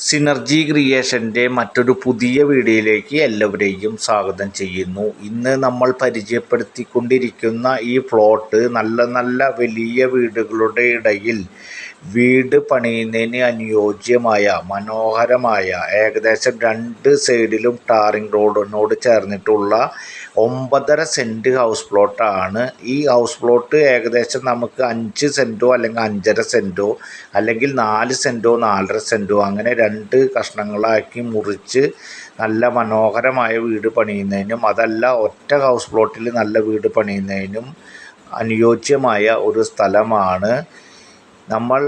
Synergy ക്രിയേഷന്റെ മറ്റൊരു പുതിയ വീഡിയോയിലേക്ക് എല്ലാവരെയും സ്വാഗതം ചെയ്യുന്നു. ഇന്ന് നമ്മൾ പരിചയപ്പെടുത്തിക്കൊണ്ടിരിക്കുന്ന ഈ പ്ലോട്ട് നല്ല നല്ല വലിയ വീടുകളുടെ ഇടയിൽ വീട് പണിയുന്നതിന് അനുയോജ്യമായ മനോഹരമായ ഏകദേശം രണ്ട് സൈഡിലും ടാറിംഗ് റോഡിനോട് ചേർന്നിട്ടുള്ള ഒമ്പതര സെന്റ് ഹൗസ് പ്ലോട്ടാണ് ഈ ഹൗസ് പ്ലോട്ട് ഏകദേശം നമുക്ക് അഞ്ച് സെന്റോ അല്ലെങ്കിൽ അഞ്ചര സെന്റോ അല്ലെങ്കിൽ നാല് സെന്റോ നാലര സെന്റോ അങ്ങനെ രണ്ട് കഷ്ണങ്ങളാക്കി മുറിച്ച് നല്ല മനോഹരമായ വീട് പണിയുന്നതിനും അതല്ല ഒറ്റ ഹൗസ് പ്ലോട്ടിൽ നല്ല വീട് പണിയുന്നതിനും അനുയോജ്യമായ ഒരു സ്ഥലമാണ്. നമ്മൾ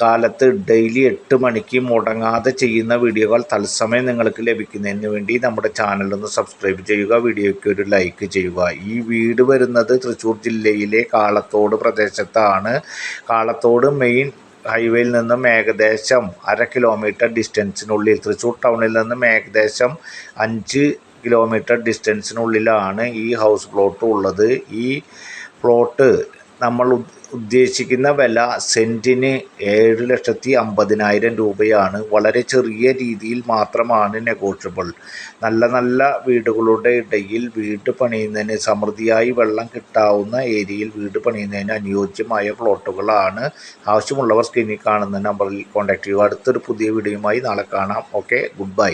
കാലത്ത് ഡെയിലി എട്ട് മണിക്ക് മുടങ്ങാതെ ചെയ്യുന്ന വീഡിയോകൾ തത്സമയം നിങ്ങൾക്ക് ലഭിക്കുന്നതിന് വേണ്ടി നമ്മുടെ ചാനലൊന്ന് സബ്സ്ക്രൈബ് ചെയ്യുക വീഡിയോയ്ക്ക് ഒരു ലൈക്ക് ചെയ്യുക. ഈ വീട് വരുന്നത് തൃശ്ശൂർ ജില്ലയിലെ കാളത്തോട് പ്രദേശത്താണ്. കാളത്തോട് മെയിൻ ഹൈവേയിൽ നിന്നും ഏകദേശം അര കിലോമീറ്റർ ഡിസ്റ്റൻസിനുള്ളിൽ തൃശ്ശൂർ ടൗണിൽ നിന്നും ഏകദേശം അഞ്ച് കിലോമീറ്റർ ഡിസ്റ്റൻസിനുള്ളിലാണ് ഈ ഹൗസ് പ്ലോട്ട് ഉള്ളത്. ഈ പ്ലോട്ട് നമ്മൾ ഉദ്ദേശിക്കുന്ന വില സെന്റിന് ഏഴ് ലക്ഷത്തി അമ്പതിനായിരം രൂപയാണ്. വളരെ ചെറിയ രീതിയിൽ മാത്രമാണ് നെഗോഷ്യബിൾ. നല്ല നല്ല വീടുകളുടെ ഇടയിൽ വീട് പണിയുന്നതിന് സമൃദ്ധിയായി വെള്ളം കിട്ടാവുന്ന ഏരിയയിൽ വീട് പണിയുന്നതിന് അനുയോജ്യമായ പ്ലോട്ടുകളാണ്. ആവശ്യമുള്ളവർ സ്ക്രീനിൽ കാണുന്ന നമ്പറിൽ കോൺടാക്ട് ചെയ്യുക. അടുത്തൊരു പുതിയ വീഡിയോയുമായി നാളെ കാണാം. Okay good bye